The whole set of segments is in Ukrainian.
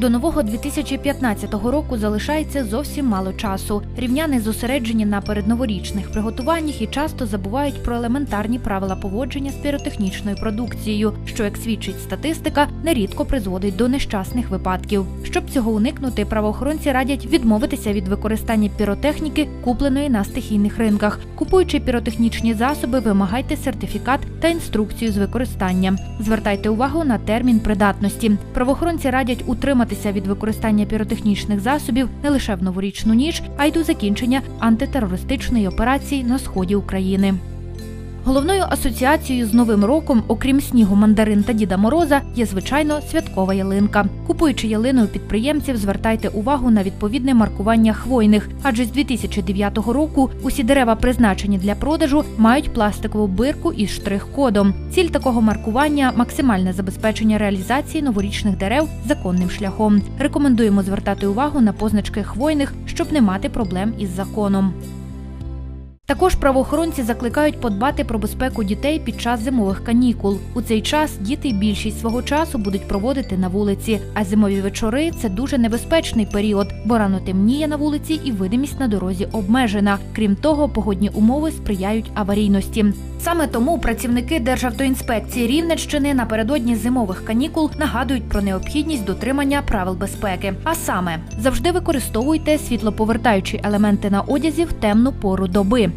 До нового 2015 року залишається зовсім мало часу. Рівняни зосереджені на передноворічних приготуваннях і часто забувають про елементарні правила поводження з піротехнічною продукцією, що, як свідчить статистика, нерідко призводить до нещасних випадків. Щоб цього уникнути, правоохоронці радять відмовитися від використання піротехніки, купленої на стихійних ринках. Купуючи піротехнічні засоби, вимагайте сертифікат та інструкцію з використання. Звертайте увагу на термін придатності. Правоохоронці радять утриматися від використання піротехнічних засобів не лише в новорічну ніч, а й до закінчення антитерористичної операції на сході України. Головною асоціацією з новим роком, окрім снігу, мандарин та Діда Мороза, є звичайно святкова ялинка. Купуючи ялину у підприємців, звертайте увагу на відповідне маркування хвойних, адже з 2009 року усі дерева, призначені для продажу, мають пластикову бирку із штрих-кодом. Ціль такого маркування максимальне забезпечення реалізації новорічних дерев законним шляхом. Рекомендуємо звертати увагу на позначки хвойних, щоб не мати проблем із законом. Також правоохоронці закликають подбати про безпеку дітей під час зимових канікул. У цей час діти більшість свого часу будуть проводити на вулиці, а зимові вечори це дуже небезпечний період, бо рано темніє на вулиці і видимість на дорозі обмежена. Крім того, погодні умови сприяють аварійності. Саме тому працівники Державтоінспекції Рівненщини напередодні зимових канікул нагадують про необхідність дотримання правил безпеки. А саме завжди використовуйте світлоповертаючі елементи на одязі в темну пору доби.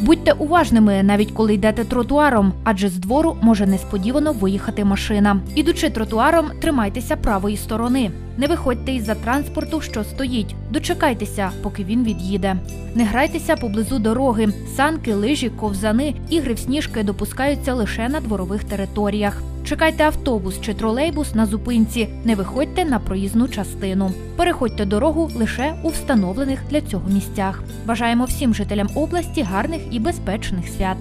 Будьте уважними, навіть коли йдете тротуаром, адже з двору може несподівано виїхати машина. Ідучи тротуаром, тримайтеся правої сторони. Не виходьте із-за транспорту, що стоїть. Дочекайтеся, поки він від'їде. Не грайтеся поблизу дороги. Санки, лижі, ковзани, ігри в сніжки допускаються лише на дворових територіях. Чекайте автобус чи тролейбус на зупинці. Не виходьте на проїзну частину. Переходьте дорогу лише у встановлених для цього місцях. Бажаємо всім жителям області гарних і безпечних свят.